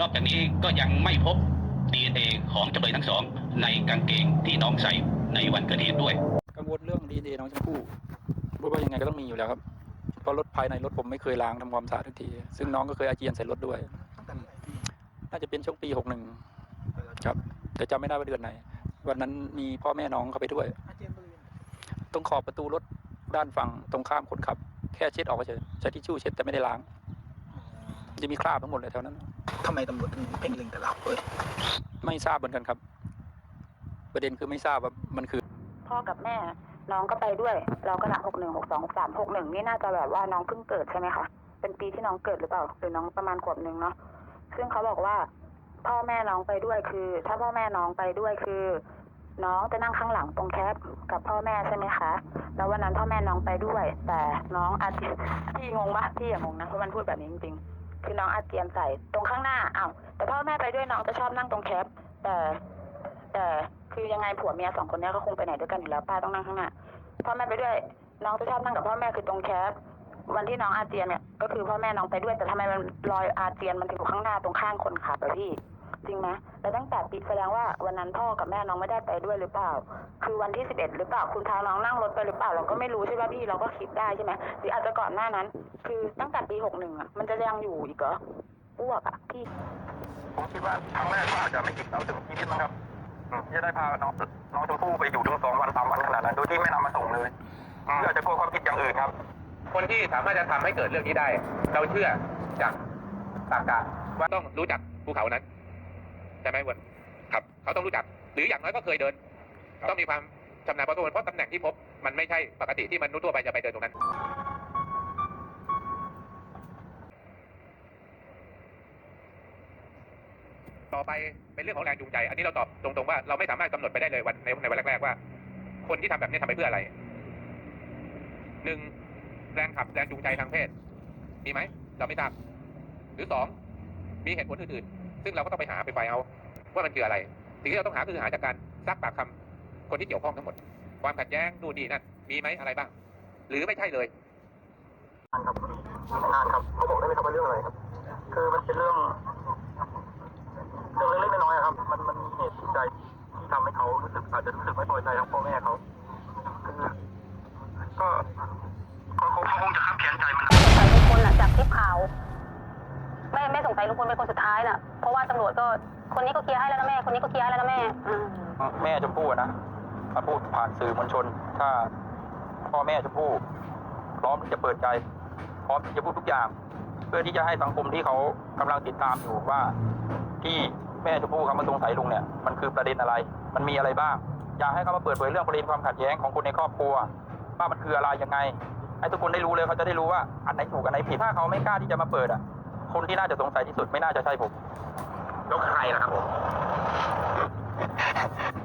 นอกจากนี้ก็ยังไม่พบ DNA ของจำเลยทั้งสอง ในกางเกงที่น้องใส่ในวันเกิดเหตุด้วย กังวลเรื่องดีเน้องชมพู่ราะว่ายังไงก็ต้องมีอยู่แล้วครับ เพราะรถภายในรถผมไม่เคยล้างทำความสะอาดทุกที ซึ่งน้องก็เคยอาเจียนใส่รถด้วย น่าจะเป็นช่วงปีหกหนึ่งครับ แต่จำไม่ได้ว่าเดือนไหน วันนั้นมีพ่อแม่น้องเข้าไปด้วย ตรงขอบประตูรถด้านฝั่งตรงข้ามคนขับ แค่เช็ดออกเฉยใช้ทิชชู่เช็ดแต่ไม่ได้ล้าง จะมีคราบทั้งหมดเลยแถวนั้น ทำไมตำรวจถึงเพ่งเล็งแต่เราเว้ยไม่ทราบเหมือนกันครับ ประเด็นคือไม่ทราบว่ามันคือ พ่อกับแม่ น้องก็ไปด้วย เราก็นับหกหนึ่งหกสองหกสามหกหนึ่งนี่น่าจะแบบว่าน้องเพิ่งเกิดใช่ไหมคะเป็นปีที่น้องเกิดหรือเปล่าหรือน้องประมาณขวบหนึ่งเนาะซึ่งเขาบอกว่า พ่อแม่น้องไปด้วยคือ ถ้าพ่อแม่น้องไปด้วยคือ น้องจะนั่งข้างหลังตรงแคปกับพ่อแม่ใช่ไหมคะแล้ววันนั้นพ่อแม่น้องไปด้วย แต่น้องอาเจียนพี่งงปะพี่อย่างงงนะเพราะมันพูดแบบนี้จริงๆ คือน้องอาเจียนใส่ตรงข้างหน้าอ้าวแต่พ่อแม่ไปด้วยน้องจะชอบนั่งตรงแคปแต่แต่คือยังไงผัวเมียสองคนเนี้ยก็คงไปไหนด้วยกันอยู่แล้วป้าต้องนั่งข้างหน้าพ่อแม่ไปด้วยน้องจะชอบนั่งกับพ่อแม่คือตรงแคปวันที่น้องอาเจียนเนี่ยก็คือพ่อแม่น้องไปด้วยแต่ทำไมมันรอยอาเจียนมันถึงอยู่ข้างหน้าตรงข้างคนขับอะพี่ จริงไหมแล้วตั้งแต่ปีแสดงว่าวันนั้นพ่อกับแม่น้องไม่ได้ไปด้วยหรือเปล่า คือวันที่สิบเอ็ดหรือเปล่าคุณพาน้องนั่งรถไปหรือเปล่าเราก็ไม่รู้ใช่ไหมพี่เราก็คิดได้ใช่ไหมหรืออาจจะก่อนหน้านั้น คือตั้งแต่ปีหกหนึ่งอะมันจะยังอยู่อีกเหรออ้วกอะพี่ผมคิดว่าครั้งแรกก็อาจจะไม่ติดเราถึงชีวิตนะครับอืมที่จะได้พาน้องน้องชมพู่ไปอยู่ถึงสองวันสามวันขนาดนั้นโดยที่ไม่นำมาส่งเลยอืมเพื่อจะกลัวความผิดอย่างอื่นครับ คนที่สามารถจะทำให้เกิดเรื่องนี้ได้ เราเชื่อจากตากาว่าต้องรู้จักภูเขานั้นใช่ไหมเวนครับ เขาต้องรู้จัก หรืออย่างน้อยก็เคยเดิน ต้องมีความชำนาญพอสมควรเพราะตำแหน่งที่พบมันไม่ใช่ปกติที่มนุษย์ทั่วไปจะไปเดินตรงนั้น ต่อไปเป็นเรื่องของแรงจูงใจ อันนี้เราตอบตรงๆว่าเราไม่สามารถกำหนดไปได้เลยวันในในวันแรกๆว่า คนที่ทำแบบนี้ทำไปเพื่ออะไรหนึ่งแรงขับแรงจูงใจทางเพศ มีไหม เราไม่ทราบหรือสองมีเหตุผลอื่นๆ ซึ่งเราก็ต้องไปหาไปไฟเอาว่ามันคืออะไร สิ่งที่เราต้องหาคือหาจากการซักปากคำคนที่เกี่ยวข้องทั้งหมด ความขัดแย้งดูนนี่นั่นมีไหมอะไรบ้าง หรือไม่ใช่เลยนานครับเขาบอกได้ไหมครับว่าเรื่องอะไรครับ คือมันเป็นเรื่องเรื่องเล็กๆน้อยๆอะครับ มันมันมีเหตุจูงใจที่ทำให้เขารู้สึกอาจจะรู้สึกไม่พอใจทางพ่อแม่เขาคือก็ก็เขาเขาคงจะขับแค้นใจมันสงสัยลุงพลน่ะจากคลิปข่า วไม่ไม่สงสัยลุงพลเป็นคนสุดท้ายน่ะ เพราะว่าตำรวจก็คนนี้ก็เคลียร์ให้แล้วนะแม่ คนนี้ก็เคลียร์ให้แล้วนะแม่อืมแม่ชมพู่อะนะมาพูดผ่านสื่อมวลชน ถ้าพ่อแม่ชมพู่พร้อมที่จะเปิดใจ พร้อมที่จะพูดทุกอย่าง เพื่อที่จะให้สังคมที่เขากำลังติดตามอยู่ว่า ที่แม่ชมพู่เขามาสงสัยลุงเนี่ยมันคือประเด็นอะไร มันมีอะไรบ้าง อยากให้เขามาเปิดเผยเรื่องประเด็นความขัดแย้งของคนในครอบครัวว่ามันคืออะไรยังไง ให้ทุกคนได้รู้เลยเขาจะได้รู้ว่าอันไหนถูกอันไหนผิดถ้าเขาไม่กล้าที่จะมาเปิดอะ คนที่น่าจะสงสัยที่สุดไม่น่าจะใช่ผมแล้วใครล่ะครับผม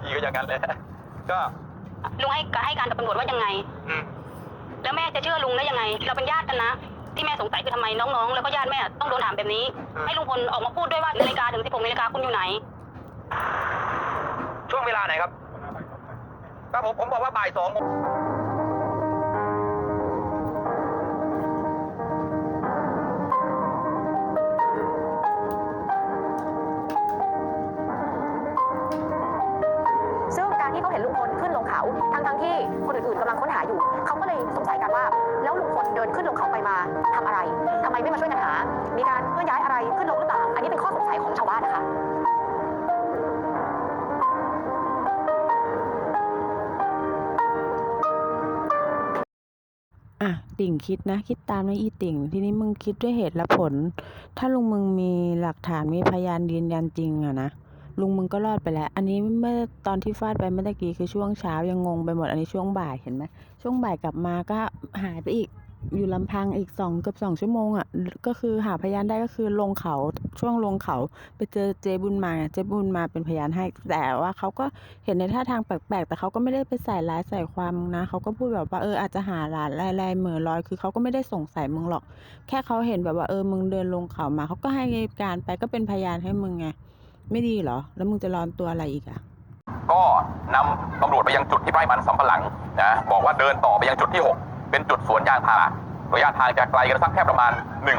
อีกก็อย่างนั้นเลยก็ลุงให้ให้การกับตำรวจว่ายังไง อืมแล้วแม่จะเชื่อลุงได้ยังไง เราเป็นญาติกันนะ ที่แม่สงสัยคือทำไมน้องๆ แล้วก็ญาติแม่ต้องโดนถามแบบนี้ ให้ลุงพลออกมาพูดด้วยว่านาฬิกาถึง16นาฬิกาคุณอยู่ไหน ช่วงเวลาไหนครับครับผมผมบอกว่าบ่ายสองโม นลุงพลขึ้นลงเขาทั้งทั้งที่คนอื่นๆกำลังค้นหาอยู่ เขาก็เลยสงสัยกันว่า แล้วลุงพลเดินขึ้นลงเขาไปมาทำอะไรทำไมไม่มาช่วยกันหา มีการเคลื่อนย้ายอะไรขึ้นลงหรือเปล่าอันนี้เป็นข้อสงสัยของชาวบ้านนะคะอะติ่งคิดนะ คิดตามนะอีติ่ง ทีนี้มึงคิดด้วยเหตุและผล ถ้าลุงมึงมีหลักฐานมีพยานยืนยันจริงอะนะ ลุงมึงก็รอดไปแล้ว อันนี้เมื่อตอนที่ฟาดไปเมื่อกี้คือช่วงเช้ายังงงไปหมด อันนี้ช่วงบ่ายเห็นไหมช่วงบ่ายกลับมาก็หายไปอีกอยู่ลำพังอีกสองเกือบสองชั่วโมงอะก็คือหาพยานได้ก็คือลงเขาช่วงลงเขาไปเจอเจบุญมาเจบุญมาเป็นพยานให้แต่ว่าเขาก็เห็นในท่าทางแปลกๆ แต่เขาก็ไม่ได้ไปใส่ร้ายใส่ความนะเขาก็พูดแบบว่าเอออาจจะหาหลานลายๆเหมือลอยคือเขาก็ไม่ได้สงสัยมึงหรอก แค่เขาเห็นแบบว่าเออมึงเดินลงเขามาเขาก็ให้การไปก็เป็นพยานให้มึงไง ไม่ดีเหรอ แล้วมึงจะรอนตัวอะไรอีกอะก็นำตำรวจไปยังจุดที่ไร่มันสำปะหลังนะบอกว่าเดินต่อไปยังจุดที่ 6 เป็นจุดสวนยางพาราระยะทางจะไกลกันสักแค่ประมาณ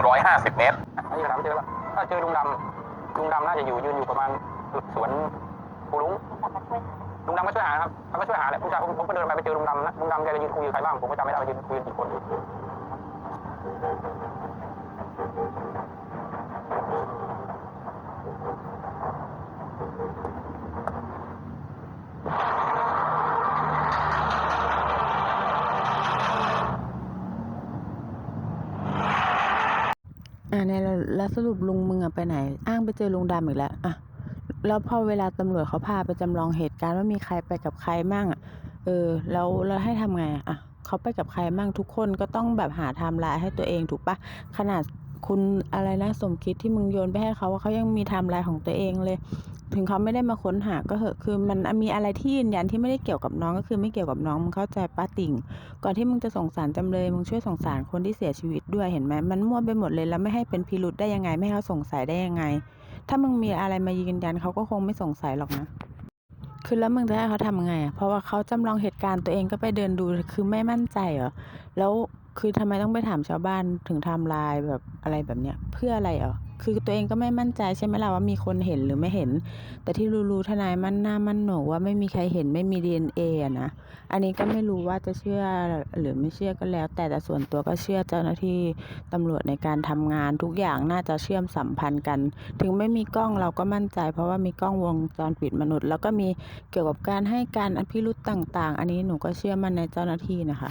150 เมตรไม่เจอแล้วไม่เจอแล้วถ้าเจอลุงดำลุงดำน่าจะอยู่ยืนอยู่ประมาณสวนปูลุงลุงดำก็ช่วยหาครับเขาก็ช่วยหาแหละผู้ชายผมผมก็เดินไปไปเจอลุงดำนะลุงดำแกจะยืนคุยกับใครบ้างผมก็จำไม่ได้ว่ายืนคุยกับกี่คน อ่าในแล้วสรุปลุงมึงอะไปไหน อ้างไปเจอลุงดำอีกแล้วอะแล้วพอเวลาตำรวจเขาพาไปจำลองเหตุการณ์ว่ามีใครไปกับใครมั่งอะเออแล้วเราให้ทำไงอะอะเขาไปกับใครมั่งทุกคนก็ต้องแบบหาไทม์ไลน์ให้ตัวเองถูกปะขนาดคุณอะไรนะสมคิดที่มึงโยนไปให้เขาว่าเขายังมีไทม์ไลน์ของตัวเองเลย ถึงเขาไม่ได้มาค้นหาก็เหอะคือมันมีอะไรที่ยืนยันที่ไม่ได้เกี่ยวกับน้องก็คือไม่เกี่ยวกับน้องมึงเข้าใจป้าติ่ง ก่อนที่มึงจะสงสารจำเลยมึงช่วยสงสารคนที่เสียชีวิตด้วยเห็นไหมมันมั่วไปหมดเลยแล้วไม่ให้เป็นพิรุธได้ยังไงไม่ให้เขาสงสัยได้ยังไง ถ้ามึงมีอะไรมายืนยันเขาก็คงไม่สงสัยหรอกนะคือแล้วมึงจะให้เขาทำไงอะเพราะว่าเขาจำลองเหตุการณ์ตัวเองก็ไปเดินดูคือไม่มั่นใจเหรอแล้ว คือทำไมต้องไปถามชาวบ้านถึงไทม์ไลน์แบบอะไรแบบเนี้ยเพื่ออะไรเหรอคือตัวเองก็ไม่มั่นใจใช่ไหมล่ะว่ามีคนเห็นหรือไม่เห็น แต่ที่รู้ๆทนายมั่นหน้ามั่นหนกว่าไม่มีใครเห็นไม่มี DNA อะนะอันนี้ก็ไม่รู้ว่าจะเชื่อหรือไม่เชื่อก็แล้ว แต่แต่ส่วนตัวก็เชื่อเจ้าหน้าที่ตำรวจในการทำงานทุกอย่างน่าจะเชื่อมสัมพันธ์กัน ถึงไม่มีกล้องเราก็มั่นใจ เพราะว่ามีกล้องวงจรปิดมนุษย์ แล้วก็มีเกี่ยวกับการให้การอภิรุษต่าง ๆ อันนี้หนูก็เชื่อมั่นในเจ้าหน้าที่นะคะ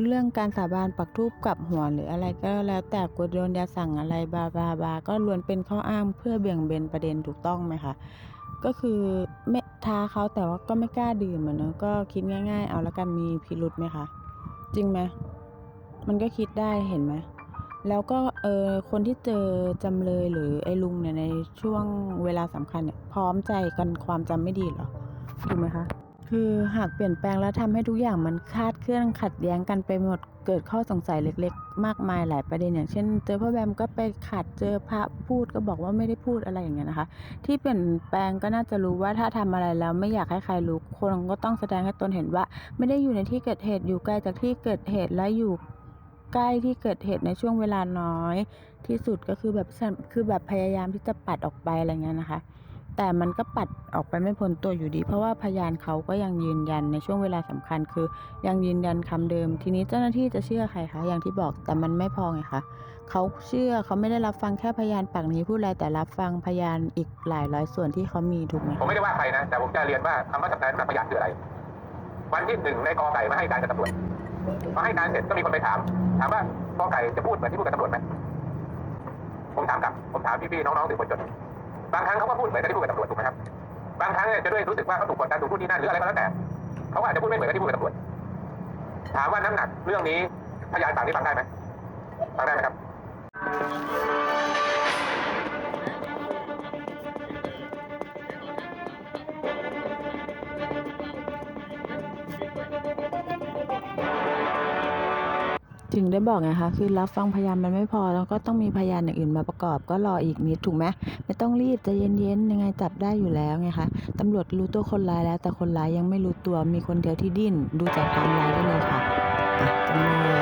เรื่องการสาบานปักทูปกับหัวหรืออะไรก็แล้วแต่กลัวโดนยาสั่งอะไรบาบาบาก็ล้วนเป็นข้ออ้างเพื่อเบี่ยงเบนประเด็นถูกต้องไหมคะก็คือไม่ท้าเขาแต่ว่าก็ไม่กล้าดื่มอะเนอะก็คิดง่ายๆ เอาล้วกันมีพิรุธไหมคะจริงไหมมันก็คิดได้เห็นไหมแล้วก็เออคนที่เจอจำเลยหรือไอ้ลุงเนี่ยในช่วงเวลาสำคัญเนี่ยพร้อมใจกันความจำไม่ดีเหรอถูกไหมคะ คือหากเปลี่ยนแปลงแล้วทำให้ทุกอย่างมันคลาดเคลื่อนขัดแย้งกันไปหมดเกิดข้อสงสัยเล็ก ๆ มากมายหลายประเด็นอย่างเช่น เจอพ่อแบมก็ไปขัดเจอพระพูดก็บอกว่าไม่ได้พูดอะไรอย่างเงี้ยนะคะ ที่เปลี่ยนแปลงก็น่าจะรู้ว่าถ้าทำอะไรแล้วไม่อยากให้ใครรู้คนก็ต้องแสดงให้ตนเห็นว่า ไม่ได้อยู่ในที่เกิดเหตุอยู่ไกลจากที่เกิดเหตุและอยู่ใกล้ที่เกิดเหตุในช่วงเวลาน้อย ที่สุดก็คือแบบคือแบบพยายามที่จะปัดออกไปอะไรเงี้ยนะคะ แต่มันก็ปัดออกไปไม่พ้นตัวอยู่ดี เพราะว่าพยานเขาก็ยังยืนยันในช่วงเวลาสำคัญ คือยังยืนยันคำเดิม ทีนี้เจ้าหน้าที่จะเชื่อใครคะอย่างที่บอกแต่มันไม่พอไงคะเขาเชื่อเขาไม่ได้รับฟังแค่พยานปากนี้พูดอะไรแต่รับฟังพยานอีกหลายร้อยส่วนที่เขามีถูกไหมผมไม่ได้ว่าใครนะแต่ผมจะเรียนว่าคำว่าจำเลยกับพยานคืออะไร วันที่หนึ่งในกอไก่มาให้การกับตำรวจมาให้การเสร็จก็มีคนไปถาม ถามว่ากอไก่จะพูดเหมือนที่พูดกับตำรวจไหมผมถามกลับผมถามพี่ๆน้องๆสื่อมวลชน บางครั้งเขาก็พูดเหมือนกับที่พูดกับตำรวจถูกไหมครับ บางครั้งเนี่ยจะด้วยรู้สึกว่าเขาถูกกดดันถูกพูดนี่นั่นหรืออะไรก็แล้วแต่เขาอาจจะพูดไม่เหมือนกับที่พูดกับตำรวจ ถามว่าน้ำหนักเรื่องนี้พยานฝั่งนี้ฟังได้ไหมฟังได้ไหมครับ ถึงได้บอกไงคะคือรับฟังพยานมันไม่พอแล้วก็ต้องมีพยานอย่างอื่นมาประกอบ ก็รออีกนิดถูกไหมไม่ต้องรีบใจเย็นๆยังไงจับได้อยู่แล้วไงคะตำรวจรู้ตัวคนร้ายแล้ว แต่คนร้ายยังไม่รู้ตัวมีคนเดียวที่ดิ้นดูจากไทม์ไลน์ได้เลยค่ะอะจำเลย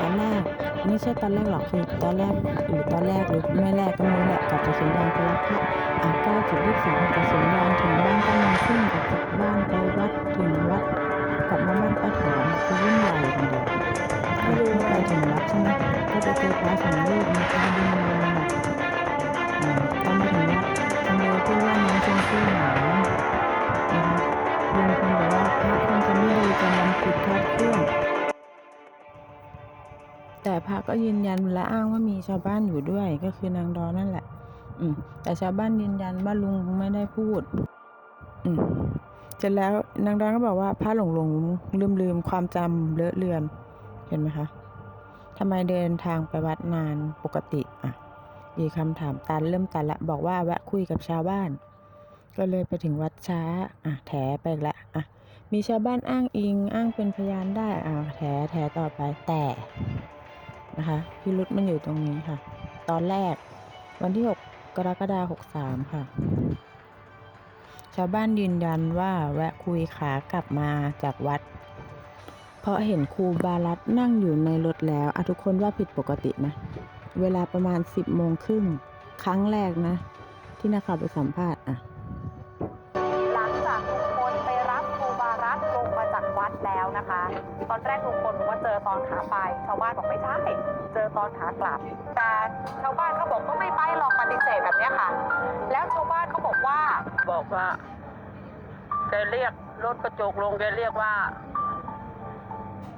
ตอนแรกไม่ใช่ตอนแรกหรอกคือตอนแรกหรือตอนแรกหรือไม่แรกก็ไม่รู้แหละกับกระสุนยางคนละพระอะก้าจุดยี่สองกระสุนยางถึงบ้านป้ามันขึ้นออกจากบ้านไปวัดถึงวัดกลับมาบ้านป้าถอนคือวุ่นวายกันเลย คือไปถึงวัดใช่ไหมก็จะเจอพระสองรูปมีพระบินมาอืมตอนมาถึงวัดทำเลยพูดว่าน้องชมพู่หนาวนะคะลุงคงบอกว่าพระคงจะไม่ดีจนมันผิดคลาดเคลื่อนแต่พระก็ยืนยันและอ้างว่ามีชาวบ้านอยู่ด้วยก็คือนางดอนนั่นแหละ อืม แต่ชาวบ้านยืนยันว่าลุงไม่ได้พูด อืมเสร็จแล้วนางดอนก็บอกว่าพระหลงหลงลืมลืมความจำเลอะเลือน เห็นไหมคะ ทำไมเดินทางไปวัดนานปกติอะมีคำถามตันเริ่มตันละบอกว่าแวะคุยกับชาวบ้าน ก็เลยไปถึงวัดช้าอะแถไปละอะมีชาวบ้านอ้างอิงอ้างเป็นพยานได้อ่าแถแถต่อไปแต่นะคะพิรุษมันอยู่ตรงนี้ค่ะ ตอนแรกวันที่ 6 กรกฎาคม63 ค่ะ ชาวบ้านยืนยันว่าแวะคุยขากลับมาจากวัด เพราะเห็นครูบารัตนั่งอยู่ในรถแล้วอะทุกคนว่าผิดปกติไหมเวลาประมาณ10โมงครึ่งครั้งแรกนะ ที่นักข่าวไปสัมภาษณ์อะหลังจากลุงพลไปรับครูบารัตลงมาจากวัดแล้วนะคะ ตอนแรกลุงพลบอกว่าเจอตอนขาไป ชาวบ้านบอกไม่ใช่เจอตอนขากลับ แต่ชาวบ้านเขาบอกก็ไม่ไปหรอกปฏิเสธแบบเนี้ยค่ะ แล้วชาวบ้านเขาบอกว่าบอกว่าแกเรียกรถกระจกลงแกเรียกว่า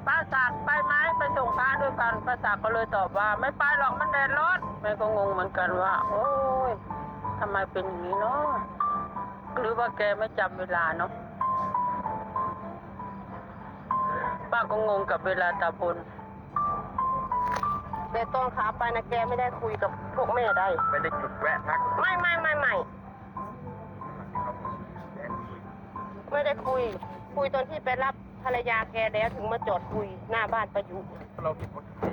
ป้าศักดิ์ไปไหมไปส่งพระด้วยกันป้าศักดิ์ก็เลยตอบว่า ไม่ไปหรอกมันแดดร้อนแม่ก็งงเหมือนกันว่า โอ้ยทำไมเป็นอย่างนี้เนาะหรือว่าแกไม่จำเวลาเนาะป้าก็งงกับเวลาตาพลแต่ตอนขาไปนะแกไม่ได้คุยกับพวกแม่ได้ ไม่ได้หยุดแวะพักไม่ไม่ไม่ไม่ไม่ได้คุย คุยตอนที่ไปรับ ภรรยาแกแล้วถึงมาจอดคุยหน้าบ้านประยุกต์เราผิดปกติ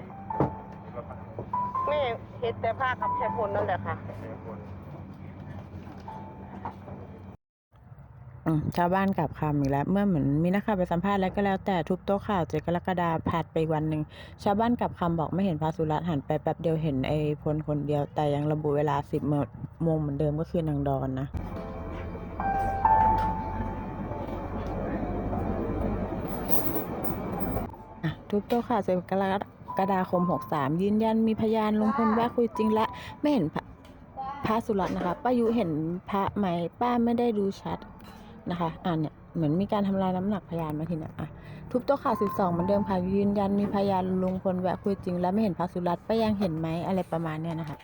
แม่เห็นแต่ผ้ากับแค่พลนั่นแหละค่ะอืมชาวบ้านกลับคำอีกแล้ว เมื่อเหมือนมีนักข่าวไปสัมภาษณ์แล้วก็แล้วแต่ทุบโต๊ะข่าวเจ็ดกรกฎาคมผ่านไปอีกวันหนึ่งชาวบ้านกลับคำบอกไม่เห็นพระสุรัตน์หันไปแป๊บเดียวเห็นไอ้พลคนเดียวแต่ยังระบุเวลาสิบโมงเหมือนเดิมก็คือนางดอนนะ ทุบโต๊ะข่าวเจ็ดกรกฎาคมหกสามยืนยันมีพยานลุงพลแวะคุยจริงและ ไม่เห็นพระพระสุรัตน์นะคะป้ายุเห็นพระไหมป้าไม่ได้ดูชัดนะคะอ่าเนี่ยเหมือนมีการทำลายน้ำหนักพยานมาทีนะอะทุบโต๊ะข่าว12เหมือนเดิมค่ะยืนยันมีพยานลุงพลแวะคุยจริง และไม่เห็นพระสุรัตน์ป้ายังเห็นไหมอะไรประมาณเนี้ยนะคะ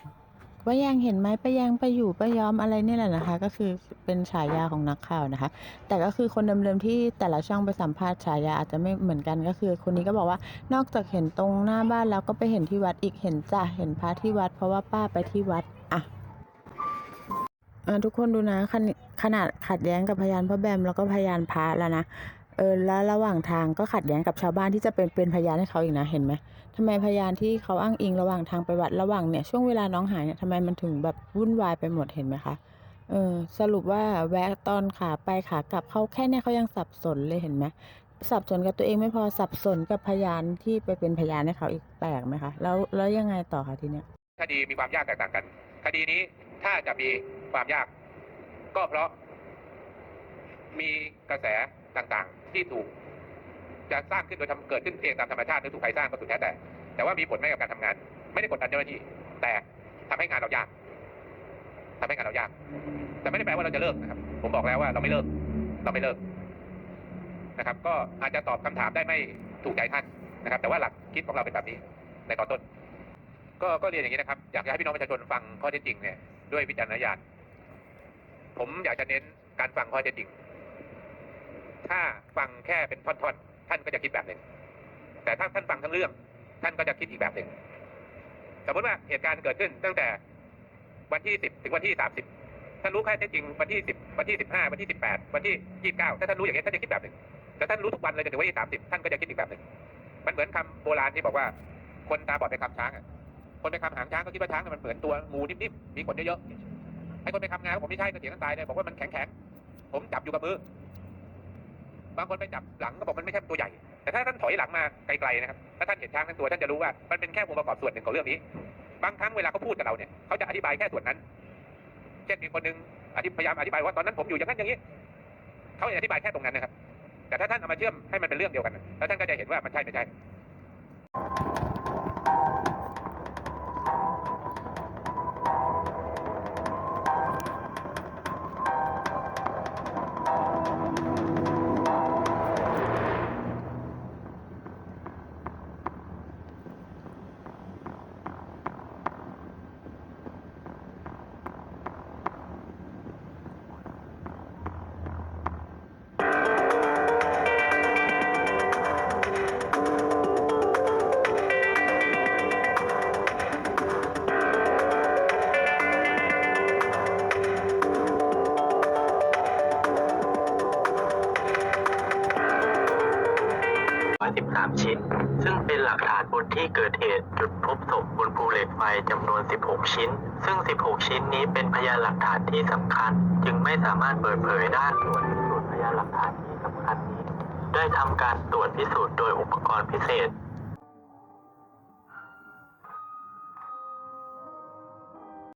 ป้ายังเห็นไหมป้ายังไปอยู่ป้ายอมอะไรนี่แหละนะคะ ก็คือเป็นฉายาของนักข่าวนะคะ แต่ก็คือคนเดิมๆที่แต่ละช่องไปสัมภาษณ์ฉายาอาจจะไม่เหมือนกันก็คือ คนนี้ก็บอกว่านอกจากเห็นตรงหน้าบ้านแล้วก็ไปเห็นที่วัดอีกเห็นจ้ะเห็นพระที่วัด เพราะว่าป้าไปที่วัดอะทุกคนดูนะขนขนาดขัดแย้งกับพยานพ่อแบมแล้วก็พยานพระแล้วนะ เออแล้วระหว่างทางก็ขัดแย้งกับชาวบ้านที่จะเป็นเป็นพยานให้เขาอีกนะเห็นไหมทำไมพยานที่เขาอ้างอิงระหว่างทางไปวัดระหว่างเนี่ยช่วงเวลาน้องหายเนี่ยทำไมมันถึงแบบวุ่นวายไปหมดเห็นไหมคะเออสรุปว่าแวะตอนขาไปขากลับเขาแค่เนี่ยเขายังสับสนเลยเห็นไหมสับสนกับตัวเองไม่พอสับสนกับพยานที่ไปเป็นพยานให้เขาอีกแปลกไหมคะแล้วแล้วยังไงต่อคะทีเนี้ยคดีมีความยากแตกต่างกัน คดีนี้ถ้าจะมีความยาก ก็เพราะ มีกระแส ต่างๆ ที่ถูกจะสร้างขึ้นโดยทำเกิดขึ้นเองตามธรรมชาติหรือถูกใครสร้างก็สุดแท้แต่ แต่ว่ามีผลไหมกับการทำงาน ไม่ได้กดดันเจ้าหน้าที่ แต่ทำให้งานเรายากทำให้งานเรายาก แต่ไม่ได้แปลว่าเราจะเลิกนะครับ ผมบอกแล้วว่าเราไม่เลิก เราไม่เลิกนะครับ ก็อาจจะตอบคำถามได้ไม่ถูกใจท่านนะครับ แต่ว่าหลักคิดของเราเป็นแบบนี้ ในตอนต้น ก็ก็เรียนอย่างนี้นะครับ อยากให้พี่น้องประชาชนฟังข้อเท็จจริงเนี่ยด้วยวิจารณญาณผมอยากจะเน้นการฟังข้อเท็จจริง ถ้าฟังแค่เป็นท่อนๆ ท่านก็จะคิดแบบหนึ่ง แต่ถ้าท่านฟังทั้งเรื่อง ท่านก็จะคิดอีกแบบหนึ่ง สมมติว่าเหตุการณ์เกิดขึ้นตั้งแต่วันที่สิบถึงวันที่สามสิบท่านรู้ข้อเท็จจริงวันที่สิบวันที่สิบห้าวันที่สิบแปดวันที่ยี่สิบเก้าถ้าท่านรู้อย่างนี้ท่านจะคิดแบบหนึ่ง แต่ท่านรู้ทุกวันเลยจนถึงวันที่สามสิบท่านก็จะคิดอีกแบบหนึ่ง มันเหมือนคำโบราณที่บอกว่า คนตาบอดไปคำช้างอะคนไปคำหางช้างก็คิดว่าช้างมันเหมือนตัวงูนิ่มๆ มีขนเยอะๆไอ้คนไปคำงานผมไม่ใช่ก็เถียงกันตายเลยบอกว่ามันแข็งๆผมจับอยู่กับมือ บางคนไปจับหลังก็บอกมันไม่ใช่ตัวใหญ่ แต่ถ้าท่านถอยหลังมาไกลๆนะครับ ถ้าท่านเห็นช้างทั้งตัวท่านจะรู้ว่ามันเป็นแค่องค์ประกอบส่วนหนึ่งของเรื่องนี้ บางครั้งเวลาเขาพูดกับเราเนี่ยเขาจะอธิบายแค่ส่วนนั้น เช่นมีคนหนึงพยายามอธิบายว่าตอนนั้นผมอยู่อย่างนั้นอย่างนี้เขาจะอธิบายแค่ตรงนั้นนะครับ แต่ถ้าท่านเอามาเชื่อมให้มันเป็นเรื่องเดียวกันแล้วท่านก็จะเห็นว่ามันใช่ไม่ใช่ 13ชิ้น ซึ่งเป็นหลักฐานบนที่เกิดเหตุจุดพบศพบนภูเหล็กไฟจำนวน 16 ชิ้น ซึ่ง 16 ชิ้นนี้เป็นพยานหลักฐานที่สำคัญ จึงไม่สามารถเปิดเผยด้านส่วนพิสูจน์พยานหลักฐานที่สำคัญนี้ ได้ทำการตรวจพิสูจน์โดยอุปกรณ์พิเศษ